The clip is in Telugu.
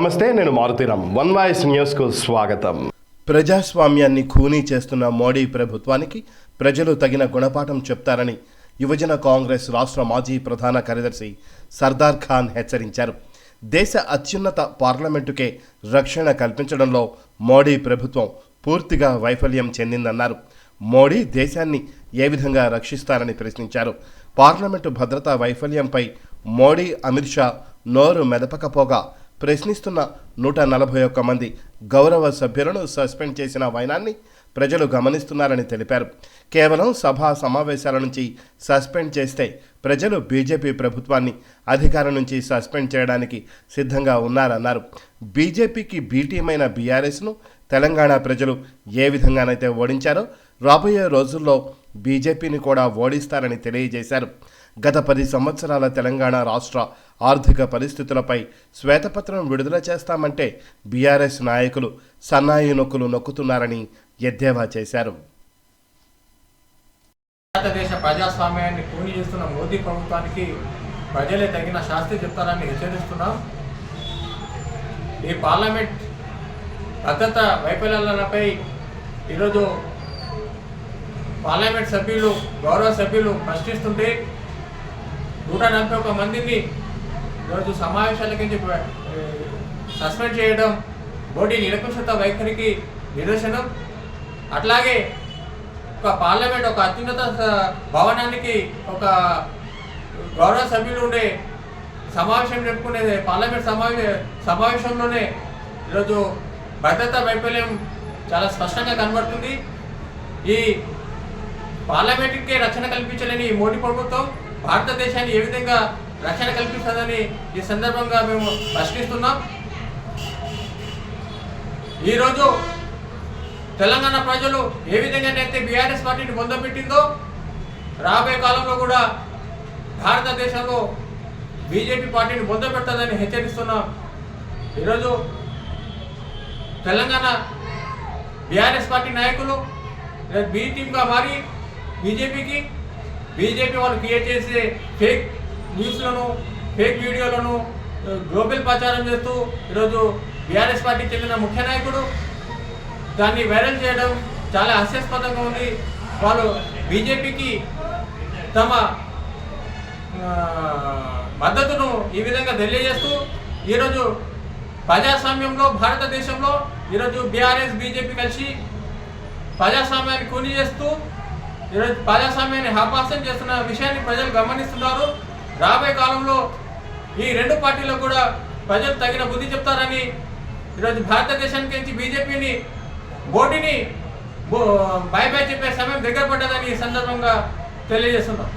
నమస్తే నేను మారుతీరామ్ వన్ వాయిస్ న్యూస్కు స్వాగతం. ప్రజాస్వామ్యాన్ని ఖూనీ చేస్తున్న మోడీ ప్రభుత్వానికి ప్రజలు తగిన గుణపాఠం చెప్తారని యువజన కాంగ్రెస్ రాష్ట్ర మాజీ ప్రధాన కార్యదర్శి సర్దార్ ఖాన్ హెచ్చరించారు. దేశ అత్యున్నత పార్లమెంటుకే రక్షణ కల్పించడంలో మోడీ ప్రభుత్వం పూర్తిగా వైఫల్యం చెందిందన్నారు. మోడీ దేశాన్ని ఏ విధంగా రక్షిస్తారని ప్రశ్నించారు. పార్లమెంటు భద్రతా వైఫల్యంపై మోడీ అమిత్ షా నోరు మెదపకపోగా ప్రశ్నిస్తున్న నూట నలభై ఒక్క మంది గౌరవ సభ్యులను సస్పెండ్ చేసిన వైనాన్ని ప్రజలు గమనిస్తున్నారని తెలిపారు. కేవలం సభా సమావేశాల నుంచి సస్పెండ్ చేస్తే ప్రజలు బీజేపీ ప్రభుత్వాన్ని అధికారం నుంచి సస్పెండ్ చేయడానికి సిద్ధంగా ఉన్నారన్నారు. బీజేపీకి బీటీమైన బీఆర్ఎస్ను తెలంగాణ ప్రజలు ఏ విధంగానైతే ఓడించారో రాబోయే రోజుల్లో బీజేపీని కూడా ఓడిస్తారని తెలియజేశారు. గత పది సంవత్సరాల తెలంగాణ రాష్ట్ర ఆర్థిక పరిస్థితులపై శ్వేతపత్రం విడుదల చేస్తామంటే బీఆర్ఎస్ నాయకులు సన్నాయి నొక్కులు నొక్కుతున్నారని ఎద్దేవా చేశారు. భారతదేశ ప్రజాస్వామ్యాన్ని కూని చేస్తున్న మోదీ ప్రభుత్వానికి ప్రజలే తగిన శాస్తి చెప్తారని హెచ్చరిస్తున్నాం. ఈ పార్లమెంట్ భద్రత వైఫల్యాలపై ఈరోజు పార్లమెంట్ సభ్యులు గౌరవ సభ్యులు ప్రశ్నిస్తుంటే నూట నలభై ఒక మందిని ఈరోజు సమావేశాలకి సస్పెండ్ చేయడం మోడీ నిరపేక్షత వైఖరికి నిదర్శనం. అట్లాగే ఒక పార్లమెంట్ ఒక అత్యున్నత భవనానికి ఒక గౌరవ సభ్యులు ఉండే సమావేశం జరుపుకునే పార్లమెంట్ సమావేశ సమావేశంలోనే ఈరోజు భద్రతా వైఫల్యం చాలా స్పష్టంగా కనబడుతుంది. ఈ పార్లమెంట్కే రక్షణ కల్పించలేని ఈ మోడీ ప్రభుత్వం భారతదేశాన్ని ఏ విధంగా రక్షణ కల్పిస్తుందని ఈ సందర్భంగా మేము ప్రశ్నిస్తున్నాం. ఈరోజు తెలంగాణ ప్రజలు ఏ విధంగానైతే బీఆర్ఎస్ పార్టీని పొందబెట్టిందో రాబోయే కాలంలో కూడా భారతదేశంలో బీజేపీ పార్టీని పొందబెట్టదని హెచ్చరిస్తున్నాం. ఈరోజు తెలంగాణ బీఆర్ఎస్ పార్టీ నాయకులు బీ టీమ్గా మారి బీజేపీకి బీజేపీ వాళ్ళు క్రియేట్ చేసే ఫేక్ న్యూస్లను ఫేక్ వీడియోలను గ్లోబల్ ప్రచారం చేస్తూ ఈరోజు బీఆర్ఎస్ పార్టీకి చెందిన ముఖ్య నాయకుడు దాన్ని వైరల్ చేయడం చాలా హాస్యాస్పదంగా ఉంది. వాళ్ళు బీజేపీకి తమ మద్దతును ఈ విధంగా తెలియజేస్తూ ఈరోజు ప్రజాస్వామ్యంలో భారతదేశంలో ఈరోజు బీఆర్ఎస్ బీజేపీ కలిసి ప్రజాస్వామ్యాన్ని కూని చేస్తూ ఈరోజు ప్రజాస్వామ్యాన్ని హాపాసం చేస్తున్న విషయాన్ని ప్రజలు గమనిస్తున్నారు. రాబోయే కాలంలో ఈ రెండు పార్టీలకు కూడా ప్రజలు తగిన బుద్ధి చెప్తారని ఈరోజు భారతదేశానికి నుంచి బీజేపీని బోటిని బాయ్ బాయ్ చెప్పే సమయం దగ్గర పడ్డదని ఈ సందర్భంగా తెలియజేస్తున్నాం.